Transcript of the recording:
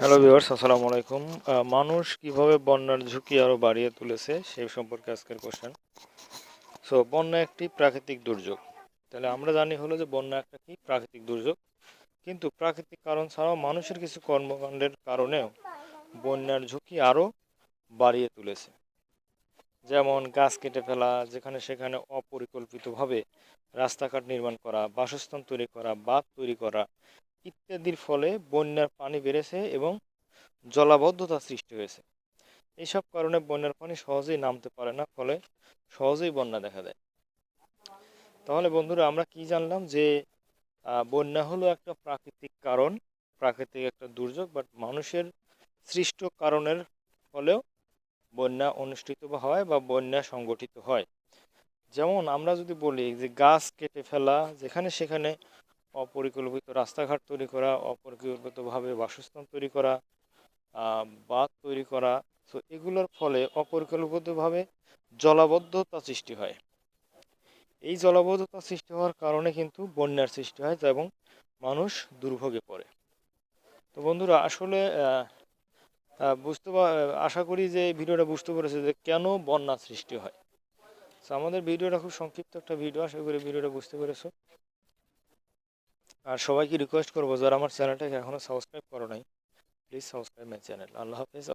Hello viewers আসসালামু আলাইকুম। মানুষ কীভাবে বন্যার ঝুঁকি আরও বাড়িয়ে তুলেছে সেই সম্পর্কে আজকের কোশ্চেন সো বন্যা একটি প্রাকৃতিক দুর্যোগ। তাহলে আমরা জানি হলো যে বন্যা একটা কি? প্রাকৃতিক দুর্যোগ। কিন্তু প্রাকৃতিক কারণ ছাড়াও মানুষের কিছু কর্মকাণ্ডের কারণেও বন্যার ঝুঁকি আরও বাড়িয়ে তুলেছে। যেমন গাছ কেটে ফেলা, যেখানে সেখানে অপরিকল্পিতভাবে রাস্তাঘাট নির্মাণ করা, বাসস্থান তৈরি করা, বাঁধ তৈরি করা ইত্যাদির ফলে বন্যার পানি বেড়েছে এবং জলাবদ্ধতা সৃষ্টি হয়েছে। এইসব কারণে বন্যার পানি সহজেই নামতে পারে না, ফলে সহজেই বন্যা দেখা দেয়। তাহলে বন্ধুরা, আমরা কি জানলাম যে বন্যা হলো একটা প্রাকৃতিক কারণ, প্রাকৃতিক একটা দুর্যোগ বাট মানুষের সৃষ্ট কারণের ফলেও বন্যা অনুষ্ঠিত হয় বা বন্যা সংগঠিত হয়। যেমন আমরা যদি বলি যে, গাছ কেটে ফেলা, যেখানে সেখানে অপরিকল্পিত রাস্তাঘাট তৈরি করা, অপরিকল্পিতভাবে বাসস্থান তৈরি করা বাঁধ তৈরি করা, তো এগুলোর ফলে অপরিকল্পিতভাবে জলাবদ্ধতা সৃষ্টি হয়। এই জলাবদ্ধতা সৃষ্টি হওয়ার কারণে কিন্তু বন্যার সৃষ্টি হয় এবং মানুষ দুর্ভোগে পড়ে। তো বন্ধুরা, আসলে বুঝতে আশা করি যে ভিডিওটা বুঝতে পেরেছে যে কেন বন্যা সৃষ্টি হয়। তো আমাদের ভিডিওটা খুব সংক্ষিপ্ত একটা ভিডিও, আশা করি ভিডিওটা বুঝতে পেরেছ। আর সবাইকে রিকোয়েস্ট করব, যারা আমার চ্যানেলটাকে এখনও সাবস্ক্রাইব করো নাই প্লিজ সাবস্ক্রাইব মাই চ্যানেল আল্লাহ হাফেজ।